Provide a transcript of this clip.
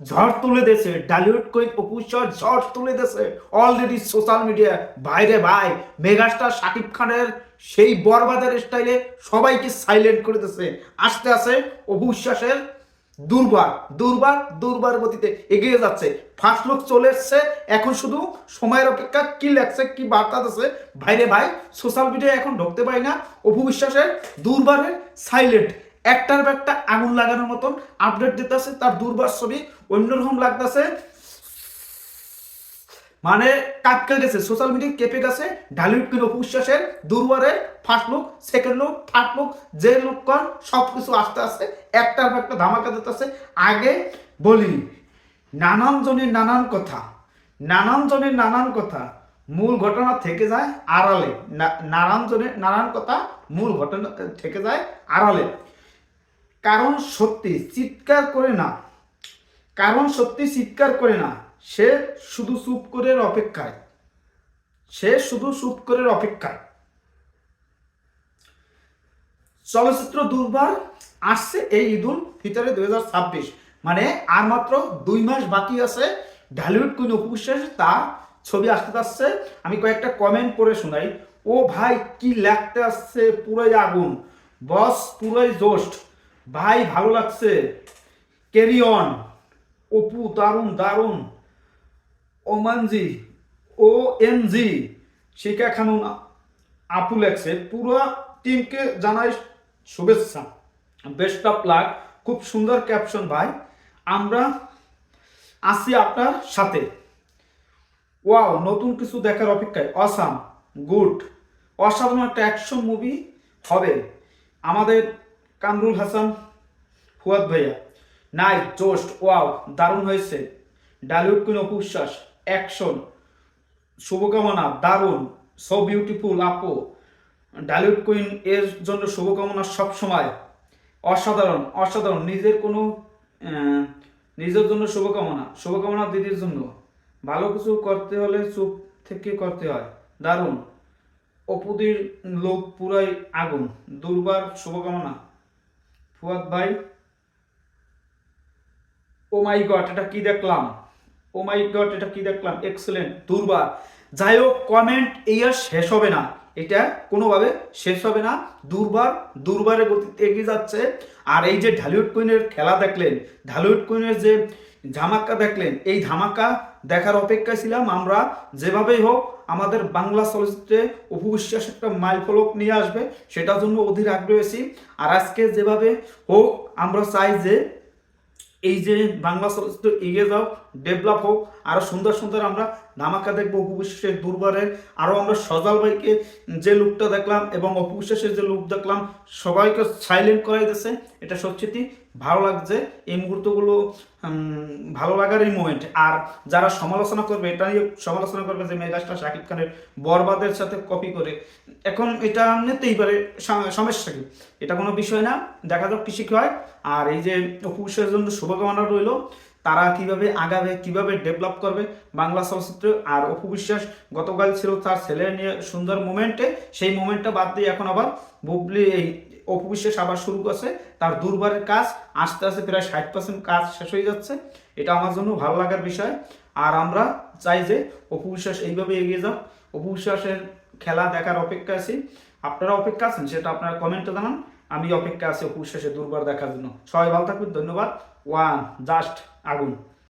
ঝড় তুলে দিয়েছে ডালিউড কুইন অপুশ্বর ঝড় তুলে দিয়েছে। অলরেডি সোশ্যাল মিডিয়া বাইরে ভাই মেগাস্টার শাকিব খানের সেই বরবাদের স্টাইলে সবাইকে সাইলেন্ট করে দিয়েছে। আস্তে আস্তে অপুশ্বাসের দুর্বার দুর্বার দুর্বার গতিতে এগিয়ে যাচ্ছে। ফার্স্ট লুক চলে এসছে, এখন শুধু সময়ের অপেক্ষা কি লাগছে কি বার্তা দিচ্ছে ভাইরে ভাই সোশ্যাল মিডিয়ায় এখন ঢুকতে পারি না। অপু বিশ্বাসের দুর্বারের সাইলেন্ট একটার একটা আগুন লাগানোর মতন আপডেট দিতেছে, তার দুর্বার ছবি, অন্যরকম লাগতেছে। মানে কাটকে গেছে সোশ্যাল মিডিয়া কেঁপে গেছে ঢালিউড কিন অপু বিশ্বাসের দুর্বারের first look second look third look যে লুক কর সব কিছু আস্তে আস্তে একটার পর একটা ধামাকা দিতেছে। আগে বলি, নানান জনের নানান কথা, নানান জনের নানান কথা মূল ঘটনা থেকে যায় আড়ালে। নানান জনের নানান কথা মূল ঘটনা থেকে যায় আড়ালে। কারণ সত্যি চিৎকার করে না। কারণ সত্যি চিৎকার করে না। সে শুধু চুপ করে অপেক্ষায়। সে শুধু চুপ করে অপেক্ষায়। চলচ্চিত্র দুর্বার আসছে এই ঈদুল ফিতরে দুই হাজার ছাব্বিশ। মানে আর মাত্র দুই মাস বাকি আছে। ঢালিউড কুইন অপু বিশ্বাস তার ছবি আসতে যাচ্ছে। আমি কয়েকটা কমেন্ট পড়ে শোনাই। ও ভাই, কি লাগতে আসছে, পুরোই আগুন। বস, পুরোই জোস্ট। ভাই, ভালো লাগছে। ক্যারি অন অপু, দারুণ দারুণ। ওমানজি ও এম জি শিকা খানুন আপু লেখছে, পুরো টিমকে জানাই শুভেচ্ছা। বেস্ট অফ লাক খুব সুন্দর ক্যাপশন ভাই। আমরা আছি আপনার সাথে। ওয়াও নতুন কিছু দেখার অপেক্ষায়। অসাম গুড অসাধারণ একটা অ্যাকশন মুভি হবে। আমাদের কামরুল হাসান, ফুয়াদ ভাইয়া। নাই, জোস্ট, ওয়াও, দারুণ হয়েছে। ডালিউড কুইন অপু বিশ্বাস, অ্যাকশন, শুভকামনা, দারুণ, সো বিউটিফুল, আপো। ডালিউড কুইন এর জন্য শুভকামনা সব সময়। অসাধারণ অসাধারণ, নিজের কোনো নিজের জন্য শুভকামনা শুভকামনা দিদির জন্য। ভালো কিছু করতে হলে চুপ থেকে করতে হয়। দারুণ। অপুদির লোক পুরাই আগুন, দুর্বার শুভকামনা। ফুয়াদ ভাই। ও মাই গড, এটা কি দেখলাম? ও মাই গড, এটা কি দেখলাম? এক্সেলেন্ট দুর্বার। যাই হোক কমেন্ট এই আর শেষ হবে না। এটা কোনোভাবে শেষ হবে না। দুর্বার, দুর্বারের গতিতে এগিয়ে যাচ্ছে। আর এই যে ঢালিউড কুইনের খেলা দেখলেন, ঢালিউড কুইনের যে ধামাকা দেখলেন, এই ধামাকা দেখার অপেক্ষায় ছিলাম। আমরা যেভাবেই হোক, আমাদের বাংলা চলচ্চিত্রে অপু বিশ্বাস একটা মাইল ফলক নিয়ে আসবে, সেটার জন্য অধীর আগ্রহী আর আজকে যেভাবে হোক, আমরা চাই যে এই যে বাংলা চলচ্চিত্র এগিয়ে যাও ডেভেলপ হোক আরও সুন্দর সুন্দর আমরা ধামাকা দেখব অপু বিশ্বাসের দুর্বারের আরও আমরা সজাল ভাইকে যে লুকটা দেখলাম এবং অপু বিশ্বাসের যে লুক দেখলাম, সবাইকে সাইলেন্ট করাই দিয়েছে এটা সত্যি ভালো লাগছে। এই মুহূর্তগুলো ভালো লাগার এই মোমেন্ট আর যারা সমালোচনা করবে, এটা নিয়ে সমালোচনা করবে যে মেগাস্টার শাকিব খানের বরবাদের সাথে কপি করে, এখন এটা নিতেই পারে সম- সমস্যা কি? এটা কোনো বিষয় না। দেখা যাক কি শিখ হয়। আর এই যে অপুষের জন্য শুভকামনা রইল। তারা কীভাবে আগাবে, কীভাবে ডেভেলপ করবে বাংলা চলচ্চিত্র আর অপু বিশ্বাস গতকাল ছিল তার ছেলে নিয়ে সুন্দর মুমেন্টে সেই মুমেন্টটা বাদ দিয়ে এখন আবার বুবলি, এই অপু বিশ্বাস আবার শুরু করছে। তার দুর্বারের কাজ আস্তে আস্তে প্রায় ষাট পার্সেন্ট কাজ শেষ হয়ে যাচ্ছে। এটা আমার জন্য ভালো লাগার বিষয়। আর আমরা চাই যে অপু বিশ্বাস এইভাবে এগিয়ে যাও অপু বিশ্বাসের খেলা দেখার অপেক্ষা আছি। আপনারা অপেক্ষা আছেন, সেটা আপনারা কমেন্টে জানান। আমি অপেক্ষা আছি অপুর শেষে, দুর্বার দেখার জন্য। সবাই ভালো থাকবেন, ধন্যবাদ। ওয়ান জাস্ট আগুন।